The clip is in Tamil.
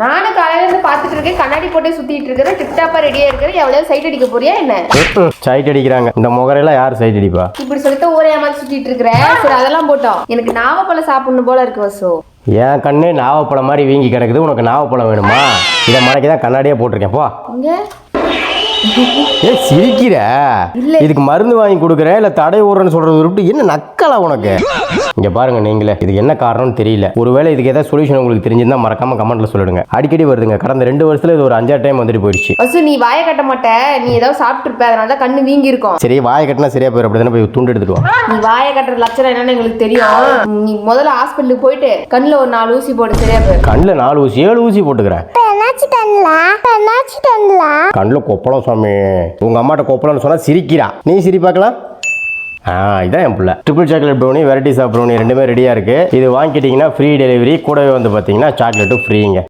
நானும் காலையில இருந்து பாத்துட்டு இருக்கேன். கண்ணாடி போட்டு சுத்திட்டு இருக்கிறேன். டிப்டாப்பா ரெடியா இருக்கிறேன் எவ்வளவு சைட் அடிக்க போறியா என்ன? சைட் அடிக்கிறாங்க. இந்த முகரையெல்லாம் யார் சைட் அடிப்பா? இப்படி சொல்லிட்டு ஊரே ஏமாத்தி சுத்திட்டு இருக்கிற சரி அதெல்லாம் போட்டோம். எனக்கு நாவப்பழம் சாப்பிடணும் போல இருக்கு வசு. என் கண்ணு நாவப்பழம் மாதிரி வீங்கி கிடக்குது. உனக்கு நாவப்பழம் வேணுமா? இதை மடக்கி தான் கண்ணாடியே போட்டிருக்கேன். போ. ஏ சிரிக்கிற? இல்ல. இதுக்கு மருந்து வாங்கி கொடுக்குறேன் இல்லை தடை விடுறேன்னு சொல்றது விட்டு என்ன நக்கலா உனக்கு? இங்க பாருங்க நீங்களே இதுக்கு என்ன காரணம்னு தெரியல. ஒருவேளை இதுக்கு ஏதாவது சொல்யூஷன் உங்களுக்கு தெரிஞ்சிருந்தா மறக்காம கமெண்ட்ல சொல்லிடுங்க. அடிக்கடி வருதுங்க கடந்த ரெண்டு வருஷத்துல இது ஒரு அஞ்சாறு டைம் வந்துட்டு போயிடுச்சு. வசு நீ வாயை கட்ட மாட்ட. நீ ஏதாவது சாப்பிட்டு இருப்ப அதனால தான் கண்ணு வீங்கி இருக்கும். சரி வாயை கட்டினா சரியா போயிடும் அப்படி போய் துண்டு எடுத்துட்டு வா. நீ வாயை கட்டுற லட்சணம் என்னன்னு எங்களுக்கு தெரியும். நீ முதல்ல ஹாஸ்பிட்டலுக்கு போயிட்டு கண்ணுல ஒரு நாலு ஊசி போட்டு சரியா போயிடும் கண்ணில் நாலு ஊசி ஏழு ஊசி போட்டுக்கிறேன். என்னாச்சு கண்ணில் கொப்பளம் சாமி உங்க அம்மாட்ட கொப்பளம்னு சொன்னா சிரிக்கிறா. நீ சிரி பார்க்கலாம். ஆ இதான் என் பிள்ளை. Triple chocolate brownie varieties of brownie ரெண்டுமே ரெடியாக இருக்குது இது வாங்கிக்கிட்டிங்கன்னா ஃப்ரீ டெலிவரி கூடவே வந்து பார்த்தீங்கன்னா சாக்லேட்டும் ஃப்ரீங்க